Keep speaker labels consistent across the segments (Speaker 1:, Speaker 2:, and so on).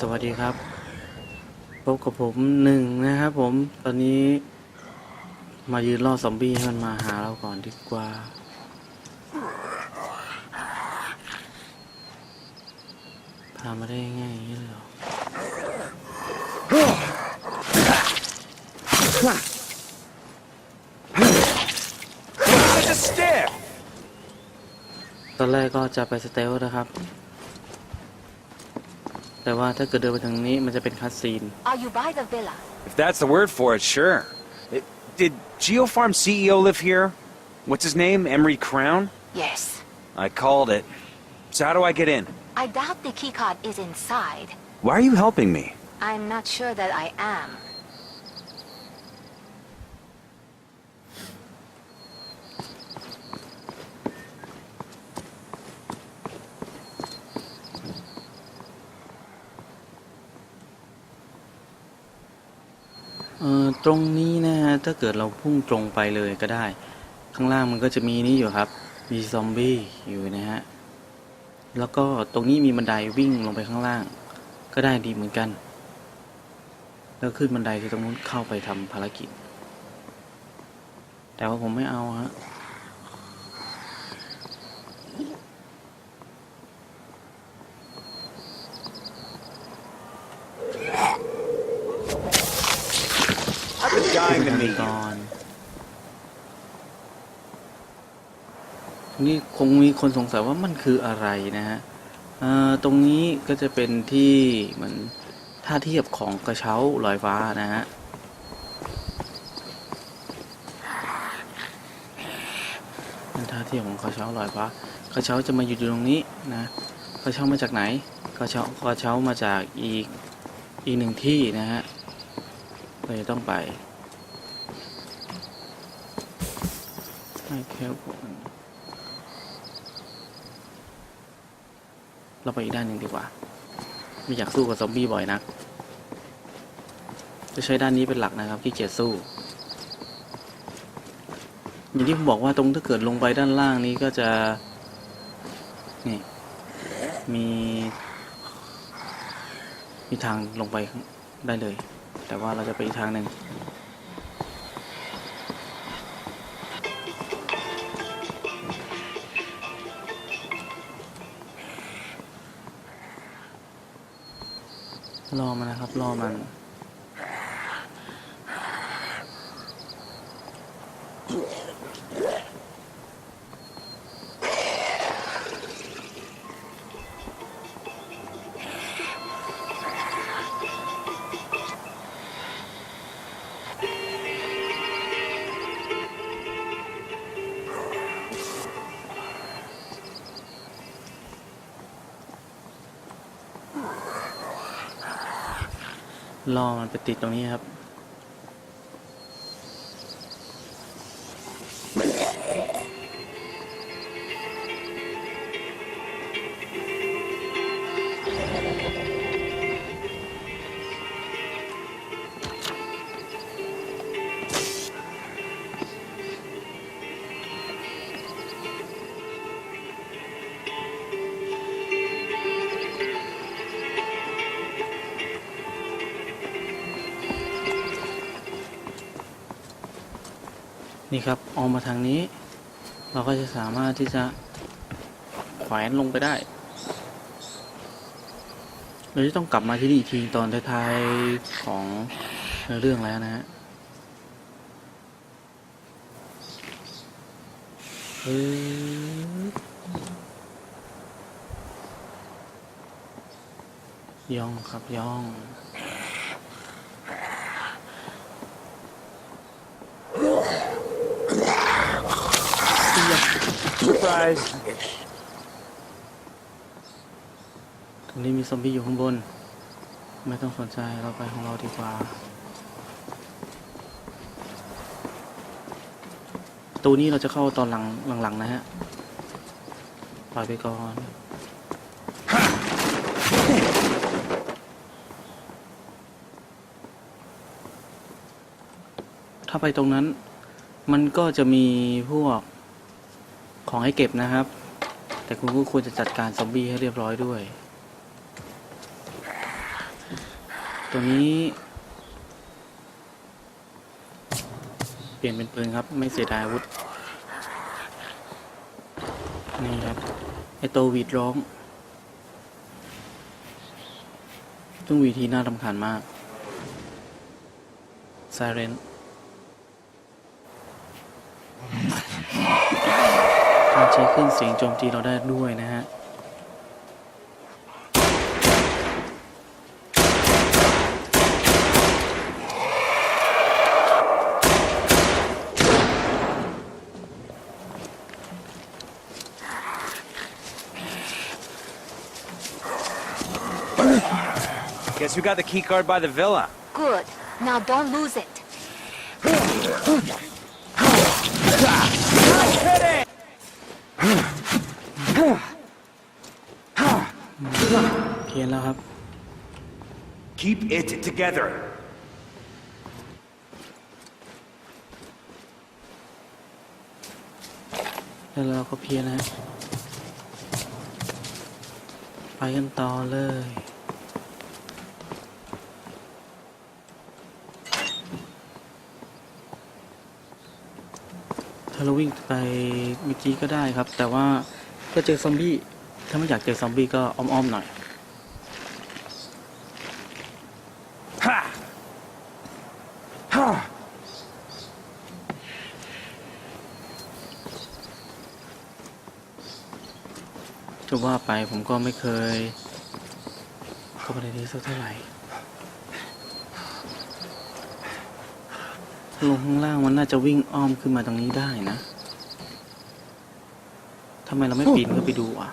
Speaker 1: สวัสดีครับพบกับผมหนึ่งนะครับผมตอนนี้ มายืนล่อซอมบี้ให้มันมาหาเราก่อนดีกว่า พามาได้ง่ายอย่างนี้เลยเหรอตอนแรกก็จะไปสเตลนะครับ แต่ว่าถ้าเกิดเดินไปทางนี้มันจะเป็นคัสซีน
Speaker 2: Are you by the villa?
Speaker 3: If that's the word for it, sure. Uh, Did GeoFarm CEO live here? What's his name? Emery Crown?
Speaker 2: Yes.
Speaker 3: I called it. So how do I get in?
Speaker 2: I doubt the keycard is inside.
Speaker 3: Why are you helping me?
Speaker 2: I'm not sure that I am.
Speaker 1: เอ่อตรงนี้นะฮะถ้าเกิดเราพุ่งตรงไปเลยก็ได้ ข้างล่างมันก็จะมีนี่อยู่ครับ มีซอมบี้อยู่นะฮะแล้วก็ตรงนี้มีบันไดวิ่งลงไปข้างล่าง ก็ได้ดีเหมือนกัน แล้วขึ้นบันไดที่ตรงนู้นเข้าไปทำภารกิจ แต่ว่าผมไม่เอาฮะ
Speaker 3: I've been dying to
Speaker 1: กัน
Speaker 3: meet
Speaker 1: ก่
Speaker 3: you.
Speaker 1: อน นี่คงมีคนสงสัยว่ามันคืออะไรนะฮะตรงนี้ก็จะเป็นที่เหมือนท่าเทียบของกระเช้าลอยฟ้านะฮะเป็นท่าเทียบของกระเช้าลอยฟ้ากระเช้าจะมาอยู่ตรงนี้นะกระเช้ามาจากไหนกระเช้ากระเช้ามาจากอีกอีกหนึ่งที่นะฮะเราจะต้องไปให้แค่ผม เราไปอีกด้านหนึ่งดีกว่า ไม่อยากสู้กับซอมบี้บ่อยนัก จะใช้ด้านนี้เป็นหลักนะครับที่เกียจสู้ อย่างที่ผมบอกว่าตรงถ้าเกิดลงไปด้านล่างนี้ก็จะ นี่ มี มีทางลงไปได้เลย แต่ว่าเราจะไปอีกทางหนึ่ง รอมันนะครับ รอมัน ลอมันไปติดตรงนี้ครับ นี่ครับออกมาทางนี้ เราก็จะสามารถที่จะแขวนลงไปได้ เราจะต้องกลับมาที่นี่อีกทีตอนท้ายๆของเรื่องแล้วนะฮะเอ้ยย่องครับย่อง
Speaker 3: Surprise.
Speaker 1: ตรงนี้มีซอมบี้อยู่ข้างบน ไม่ต้องสนใจเราไปของเราดีกว่า ตูนี้เราจะเข้าตอนหลังหลังๆนะฮะปล่อยไปก่อนถ้าไปตรงนั้น มันก็จะมีพวก ของให้เก็บนะครับ แต่คุณก็ควรจะจัดการซอมบี้ให้เรียบร้อยด้วย ตัวนี้ เปลี่ยนเป็นปืนครับ ไม่เสียดายอาวุธ นี่ครับ ไอตัววีดร้องซึ่งวีทีน่ารำคาญมากไซเรนารใช้เครื่องเสียงโจมตีเราได้ด้วยนะฮะ
Speaker 3: Guess we got the key card by the villa.
Speaker 2: Good. Now don't lose it.
Speaker 1: เพียนแล้วครับ
Speaker 3: Keep it together.
Speaker 1: แล้วเราก็เพียนนะฮะไปกันต่อเลยถ้าเราวิ่งไปเมื่อกี้ก็ได้ครับ แต่ว่าถ้าเจอซอมบี้ ถ้าไม่อยากเจอซอมบี้ก็อ้อมๆหน่อย จะว่าไปผมก็ไม่เคย เข้าไปในนี้สักเท่าไหร่ลงข้างล่างมันน่าจะวิ่งอ้อมขึ้นมาตรงนี้ได้นะทำไมเราไม่ปีนขึ้นไปดูอะ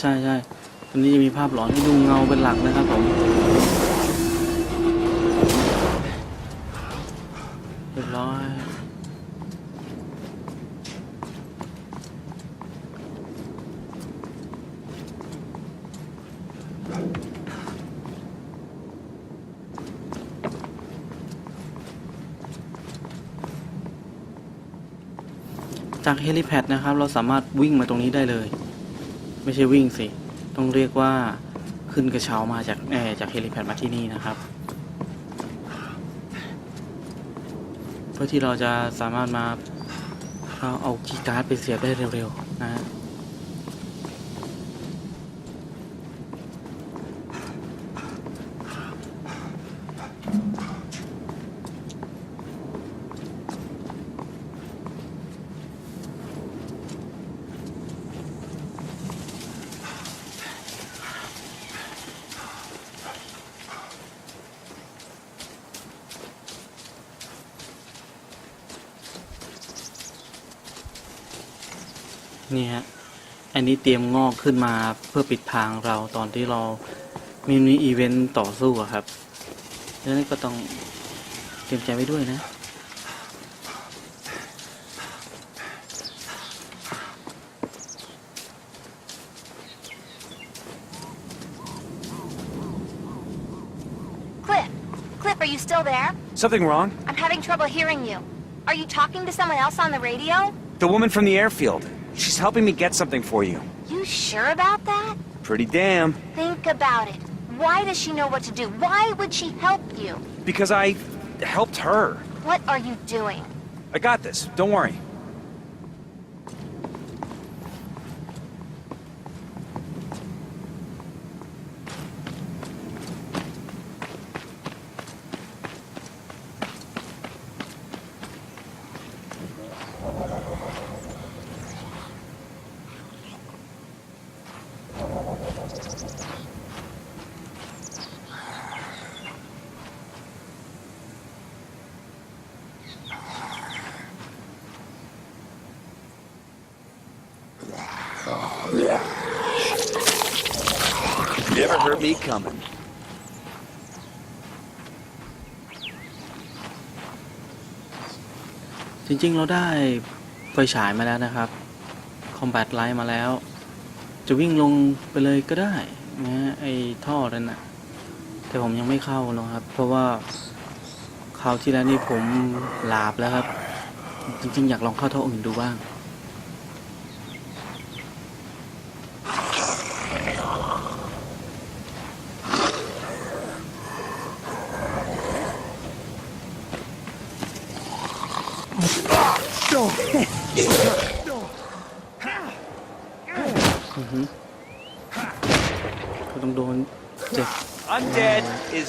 Speaker 1: ใช่ใช่ตอนนี้จะมีภาพหลอนให้ดูเงาเป็นหลักนะครับผมเรียบร้อยจากเฮลิแพดนะครับ เราสามารถวิ่งมาตรงนี้ได้เลย ไม่ใช่วิ่งสิ ต้องเรียกว่าขึ้นกระเช้ามาจากแอจากเฮลิแพดมาที่นี่นะครับ เพื่อที่เราจะสามารถมาเอาเอาคีย์การ์ดไปเสียบได้เร็วๆนะฮะ นี่ฮะ อันนี้เตรียมงอกขึ้นมาเพื่อปิดทางเราตอนที่เรามีมีอีเวนต์ต่อสู้อะครับดังนั้นก็ต้องเตรียมใจไว้ด้วยนะ
Speaker 2: Cliff. Cliff, are you still there?
Speaker 3: Something wrong?
Speaker 2: I'm having trouble hearing you. Are you talking to someone else on the radio?
Speaker 3: The woman from the airfield. Helping me get something for you.
Speaker 2: You sure about that?
Speaker 3: Pretty damn.
Speaker 2: Think about it. Why does she know what to do? Why would she help you?
Speaker 3: Because I helped her.
Speaker 2: What are you doing?
Speaker 3: I got this. Don't worry. Coming.
Speaker 1: จริงๆ เราได้ไฟฉายมาแล้วนะครับ คอมแบทไลท์มาแล้ว จะวิ่งลงไปเลยก็ได้นะไอ้ท่อนั่นนะแต่ผมยังไม่เข้านะครับ เพราะว่าคราวที่แล้วนี่ผมลาบแล้วครับ จริง ๆ อยากลองเข้าท่ออื่นดูบ้าง อือหือก็ต้องโดนเจ็บ
Speaker 3: Undead is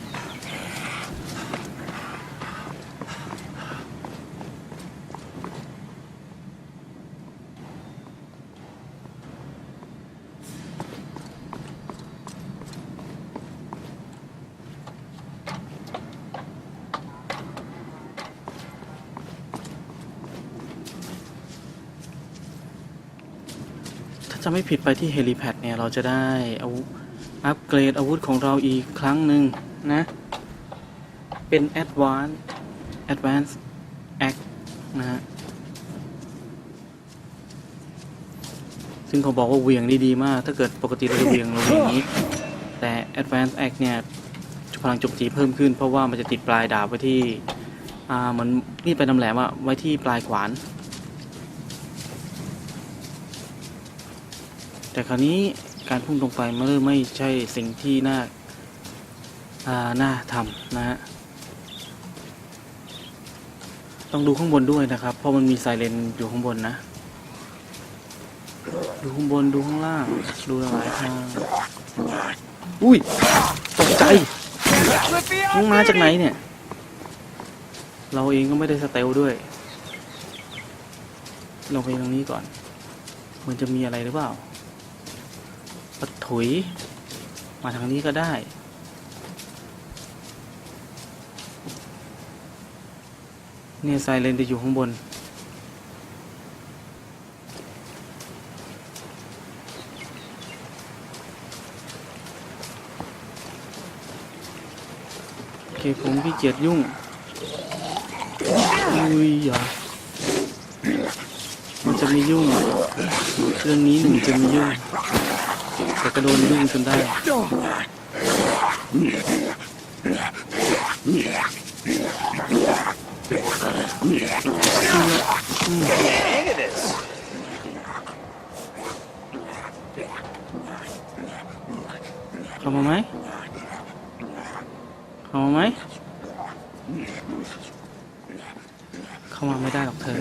Speaker 3: า
Speaker 1: ไม่ผิดไปที่เฮลิแพดเนี่ย เราจะได้อาอัปเกรดอาวุธของเราอีกครั้งหนึ่งนะ เป็น Advanced Advanced Act นะฮะ ซึ่งเขาบอกว่าเวียงด้ดีมาก ถ้าเกิดปกติเราจะเวียงเราเวียงอย่างนี้ แต่ Advanced Act เนี่ยพลังโจมตีเพิ่มขึ้น เพราะว่ามันจะติดปลายดาบไว้ที่ อ่าเหมือนมีดไปนำแหลมอะไว้ที่ปลายขวาน แต่คราวนี้การพุ่งตรงไปมันไม่ใช่สิ่งที่น่าน่าทำนะฮะต้องดูข้างบนด้วยนะครับ เพราะมันมีไซเรนอยู่ข้างบนนะ ดูข้างบนดูข้างล่าง ดูหลายทาง อุ้ย ตกใจมึงมาจากไหนเนี่ย เราเองก็ไม่ได้สเตลด้วยลงไปตรงนี้ก่อน มันจะมีอะไรหรือเปล่า ปะถุย มาทางนี้ก็ได้ เนี่ยไซเรนจะอยู่ข้างบน โอเค ผมพี่เกียจยุ่ง อุ้ยอย่ามันจะไม่ยุ่ง เรื่องนี้หนึ่งจะไม่ยุ่ง แต่ก็โดนยุ่งจนได้เข้ามาไหมเข้ามาไหมเข้ามาไม่ได้หรอกเธอ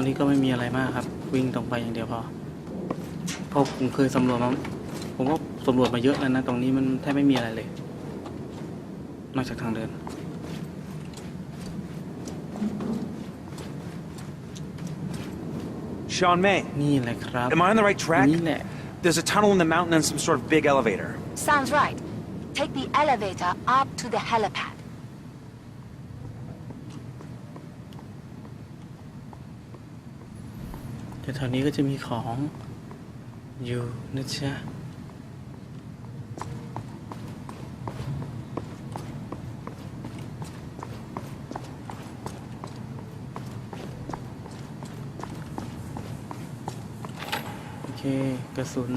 Speaker 1: ตอนนี้ก็ไม่มีอะไรมากครับ วิ่งตรงไปอย่างเดียวพอเพราะผมเคยสำรวจมาผมก็สำรวจมาเยอะแล้วนะ ตรงนี้มันแทบไม่มีอะไรเลย นอกจากทางเดิน
Speaker 3: Sean May,
Speaker 1: นี่แหละครับ
Speaker 3: am I on the right track?
Speaker 1: นี่แหละ
Speaker 3: There's a tunnel in the mountain and some sort of big elevator.
Speaker 2: Sounds right. Take the elevator up to the helipad.
Speaker 1: แต่แถวนี้ก็จะมีของอยู่นะจ๊ะโอเค กระสุน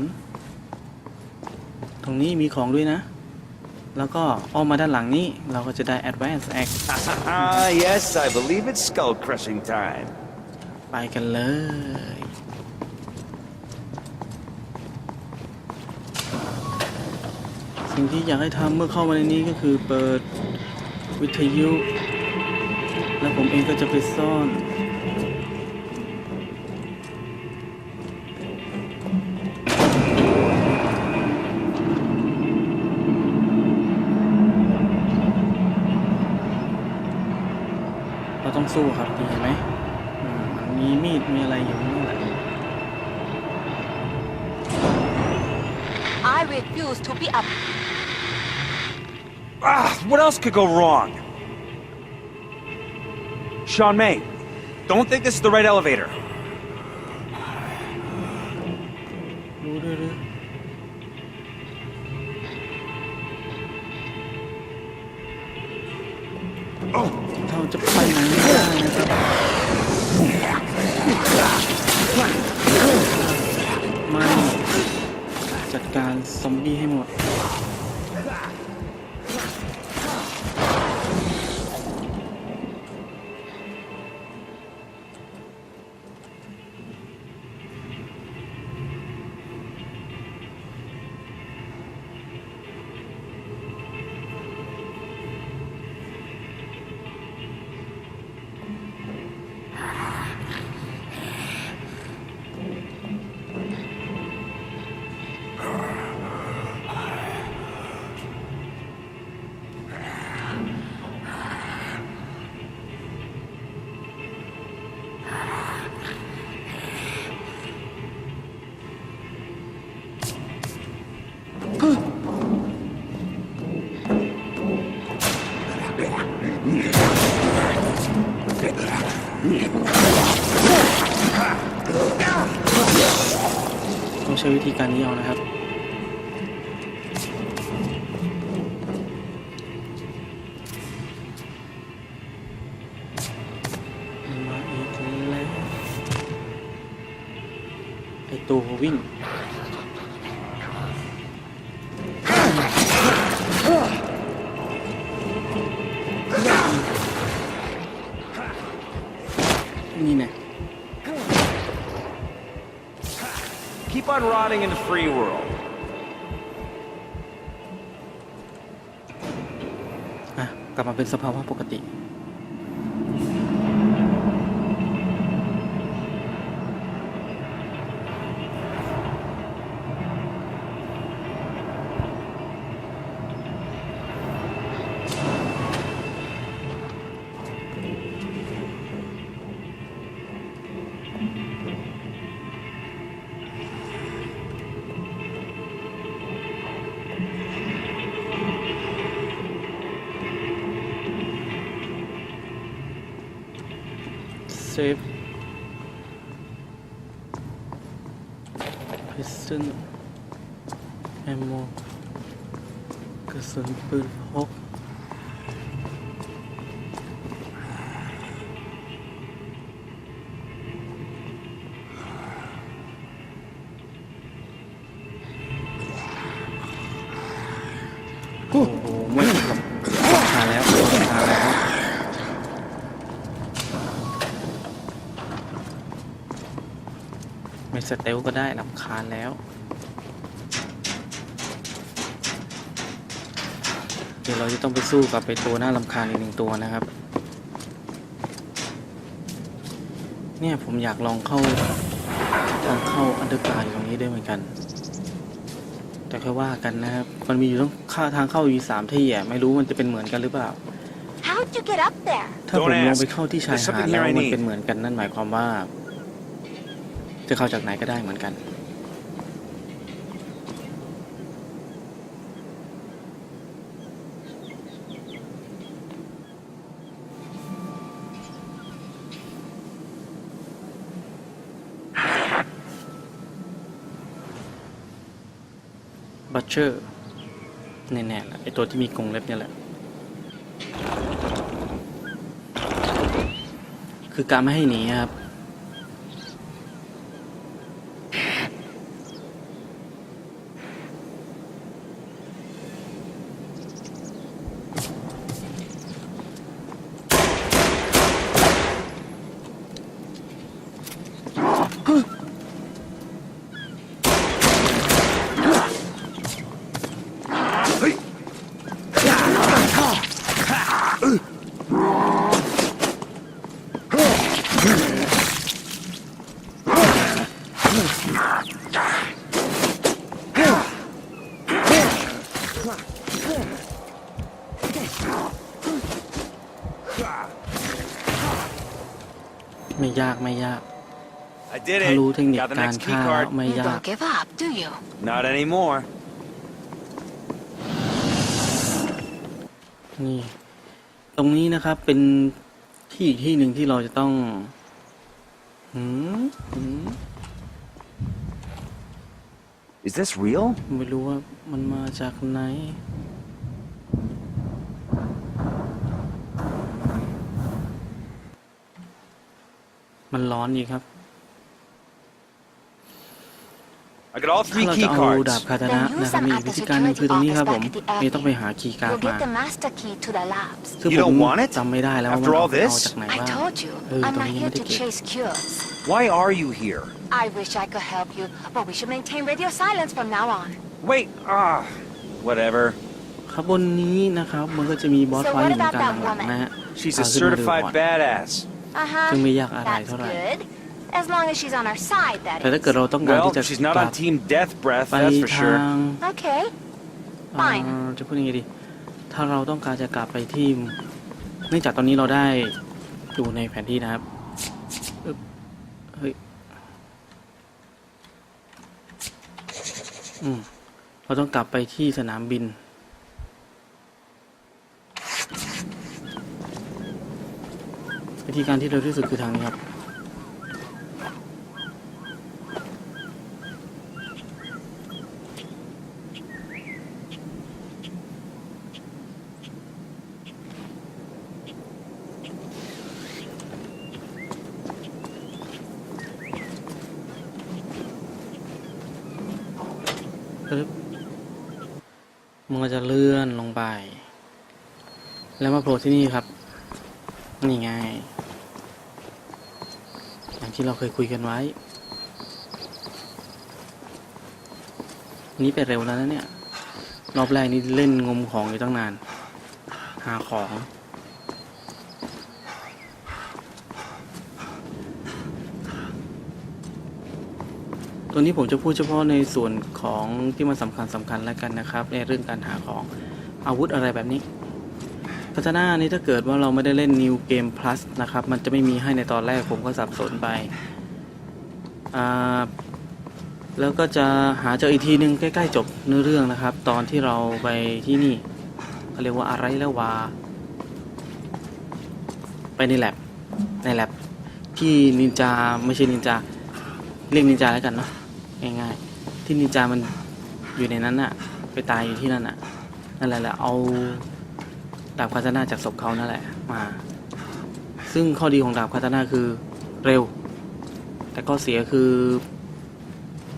Speaker 1: ตรงนี้มีของด้วยนะ แล้วก็อ้อมมาด้านหลังนี้ เราก็จะได้ Advanced Act
Speaker 3: Ah, yes, I believe it's skull crushing time.
Speaker 1: ไปกันเลย สิ่งที่อยากให้ทำเมื่อเข้ามาในนี้ก็คือเปิดวิทยุ แล้วผมเองก็จะไปซ่อน เราต้องสู้ครับนี่เห็นไหมมีมีด มีอะไรอยู่นี่แหละ
Speaker 2: I refuse to be a
Speaker 3: Ah, what else could go wrong? Sean May, don't think this is the right elevator.
Speaker 1: ธีการนี้เอานะครับ มาอีกแล้วไอตัววิ่ง
Speaker 3: fun rotting in the free world.
Speaker 1: กลับมาเป็นสภาวะปกติ พิสตัน ไม่สเตลก็ได้ลำคาญแล้ว เดี๋ยวเราจะต้องไปสู้กับไปตัวหน้าลำคาญอีกหนึ่งตัวนะครับ เนี่ยผมอยากลองเข้าทางเข้าอันเดอร์กราวตรงนี้ด้วยเหมือนกัน แต่ค่อยว่ากันนะครับ มันมีอยู่ต้องค่าทางเข้าอยู่สามที่อะไม่รู้มันจะเป็นเหมือนกันหรือเปล่า
Speaker 2: How'd you get up there?
Speaker 1: ถ้าผม
Speaker 3: Don't
Speaker 1: ลง
Speaker 3: ask.
Speaker 1: ไปเข้าที่ชาย
Speaker 3: There's
Speaker 1: หาด
Speaker 3: something
Speaker 1: แล้ว
Speaker 3: here I
Speaker 1: มัน
Speaker 3: need.
Speaker 1: เป็นเหมือนกันนั่นหมายความว่า จะเข้าจากไหนก็ได้เหมือนกัน บัตเชอร์แน่ๆแหละไอตัวที่มีกรงเล็บเนี่ยแหละ คือการไม่ให้หนีครับ ไม่ยากไม่ยาก
Speaker 3: I did
Speaker 1: ถ้า
Speaker 3: it.
Speaker 1: รู้เทคนิค
Speaker 3: Got the
Speaker 1: การ
Speaker 3: next key
Speaker 1: ฆ่า
Speaker 3: card.
Speaker 1: ไม่
Speaker 2: You
Speaker 1: ยาก
Speaker 2: don't give up, do you?
Speaker 3: Not anymore.
Speaker 1: นี่ ตรงนี้นะครับเป็นที่อีกที่หนึ่งที่เราจะต้องหืมหืม
Speaker 3: Is this real?
Speaker 1: ไม่รู้ว่ามันมาจากไหน มันร้อนอีกครับ
Speaker 3: I got all
Speaker 1: ถ้า
Speaker 3: three
Speaker 1: เรา
Speaker 3: key
Speaker 1: จะเอาดาบ
Speaker 3: cards.
Speaker 1: คาตานะนะครับมีอีกวิธีการหนึงคือตรงนี้ครับผมนี่ต้องไปหาคีย์การ์ด
Speaker 2: You'll
Speaker 1: มา
Speaker 2: get the master key to the labs.
Speaker 1: ซึ่ง
Speaker 3: You
Speaker 1: ผม
Speaker 3: don't want it?
Speaker 1: จำไม่ได้แล้วว่ามัน
Speaker 3: After
Speaker 1: เอา
Speaker 3: all
Speaker 1: เอา
Speaker 3: this?
Speaker 1: จากไหน
Speaker 2: I
Speaker 1: บ้าง
Speaker 2: told you,
Speaker 1: Oh,
Speaker 2: I'm not
Speaker 1: don't
Speaker 2: here
Speaker 1: even
Speaker 2: to
Speaker 1: take it.
Speaker 2: chase cures.
Speaker 3: Why are you here?
Speaker 2: I wish I could help you, but we should maintain radio silence from now on.
Speaker 3: Wait, ah, whatever.
Speaker 1: ครับบนนี้นะครับ มันก็จะมีบอส
Speaker 2: So
Speaker 1: ไฟท์
Speaker 2: what
Speaker 1: อยู่เหมือน
Speaker 2: about
Speaker 1: กัน
Speaker 2: that
Speaker 1: หลังๆ
Speaker 2: woman?
Speaker 1: นะฮะ
Speaker 3: She's
Speaker 1: เอา
Speaker 3: a
Speaker 1: ขึ้นมาดูก่อน
Speaker 3: certified badass.
Speaker 2: Uh huh.
Speaker 1: ซึ่งไม่ยากอะไร
Speaker 2: That's
Speaker 1: เท่าไหร่
Speaker 2: good. As long as she's on our side, that
Speaker 1: แต่ถ้า
Speaker 2: is.
Speaker 1: เกิดเราต้องการ
Speaker 3: Well,
Speaker 1: ที่จะ
Speaker 3: she's not
Speaker 1: กลับ
Speaker 3: on Team Death Breath,
Speaker 1: ไป
Speaker 3: that's for
Speaker 1: ทา
Speaker 3: sure.
Speaker 1: ง
Speaker 2: Okay.
Speaker 1: เอ่อ
Speaker 2: Fine.
Speaker 1: จะพูดยังไงดี ถ้าเราต้องการจะกลับไปที่เนื่องจากตอนนี้เราได้อยู่ในแผนที่นะครับอึ๊บเฮ้ย อืม เราต้องกลับไปที่สนามบิน วิธีการที่เร็วที่สุดคือทางนี้ครับ มันก็จะเลื่อนลงไป แล้วมาโผล่ที่นี่ครับ นี่ไง ที่เราเคยคุยกันไว้ นี่ไปเร็วแล้วนะเนี่ย รอบแรกนี่เล่นงมของอยู่ตั้งนาน หาของ ตัวนี้ผมจะพูดเฉพาะในส่วนของที่มันสำคัญสำคัญแล้วกันนะครับ ในเรื่องการหาของอาวุธอะไรแบบนี้ พัฒนานี้ถ้าเกิดว่าเราไม่ได้เล่น New Game Plus นะครับ มันจะไม่มีให้ในตอนแรกผมก็สับสนไป อ่า แล้วก็จะหาเจออีกทีนึงใกล้ๆจบเนื้อเรื่องนะครับ ตอนที่เราไปที่นี่เขาเรียกว่าอะไรแล้ววา ไปในแลบในแลบที่นินจาไม่ใช่นินจาเรียกนินจาแล้วกันเนาะง่ายๆที่นินจามันอยู่ในนั้นน่ะไปตายอยู่ที่นั่นน่ะนั่นแหละแหละเอา ดาบคาตานาจากศพเขานั่นแหละ มา ซึ่งข้อดีของดาบคาตานาคือเร็ว แต่ข้อเสียคือ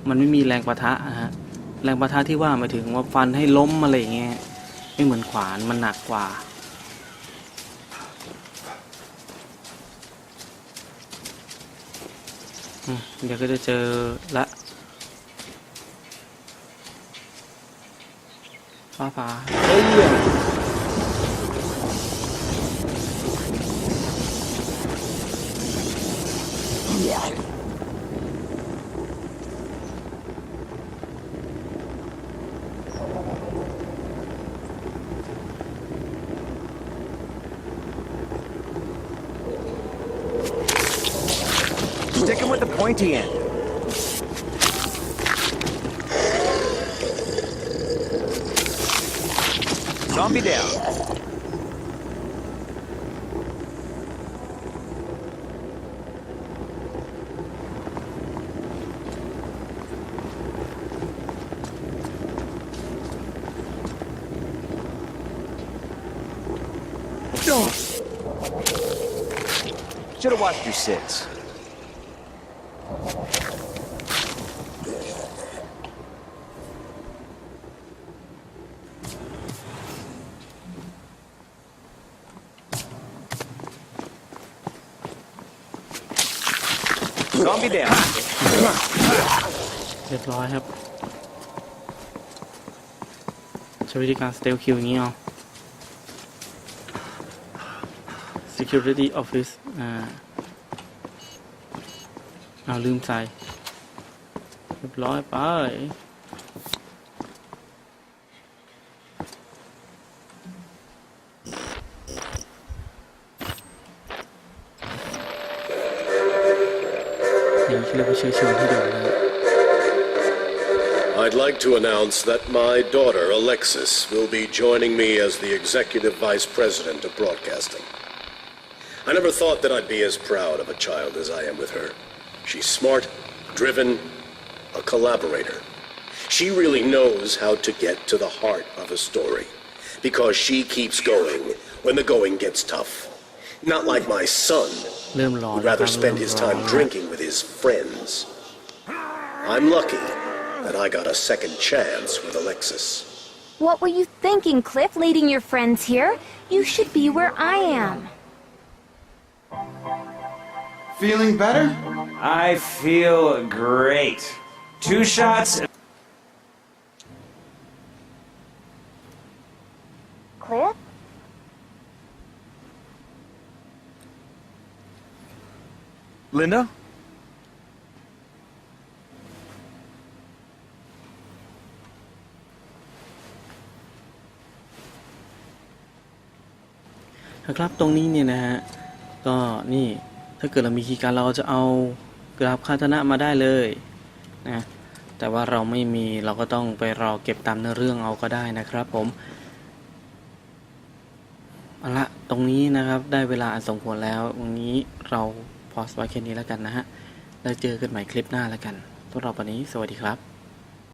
Speaker 1: มันไม่มีแรงประทะนะฮะ แรงประทะที่ว่าหมายถึงว่าฟันให้ล้มอะไรอย่างเงี้ย ไม่เหมือนขวานมันหนักกว่าเดี๋ยวก็จะเจอละฟ้าฟ้าเอ้ย
Speaker 3: Zombie down. Should have watched your six.
Speaker 1: รียบร้อยครับใช้วิธีการ stealth kill อย่างนี้เอา security office อ่าเอาลืมใส่เรียบร้อยไปนี้เรียกว่าเชื้อเชิญให้ดูนะฮะ
Speaker 4: I'd like to announce that my daughter, Alexis, will be joining me as the Executive Vice President of Broadcasting. I never thought that I'd be as proud of a child as I am with her. She's smart, driven, a collaborator. She really knows how to get to the heart of a story because she keeps going when the going gets tough. Not like my son, who'd rather spend his time drinking with his friends. I'm lucky that I got a second chance with Alexis.
Speaker 5: What were you thinking, Cliff, leading your friends here? You should be where I am.
Speaker 6: Feeling better?
Speaker 3: I feel great. Two shots.
Speaker 2: Cliff?
Speaker 3: Linda?
Speaker 1: นะครับตรงนี้เนี่ยนะฮะก็นี่ถ้าเกิดเรามีคีย์การดเราจะเอากราฟคาตนะมาได้เลยนะแต่ว่าเราไม่มีเราก็ต้องไปรอเก็บตามเนื้อเรื่องเอาก็ได้นะครับผมเอาละตรงนี้นะครับได้เวลาอันสมควรแล้วตรงนี้เราพอสไว้แค่นี้แล้วกันนะฮะแล้วเจอกันใหม่คลิปหน้าแล้วกันสำหรับวันนี้ สวัสดีครับ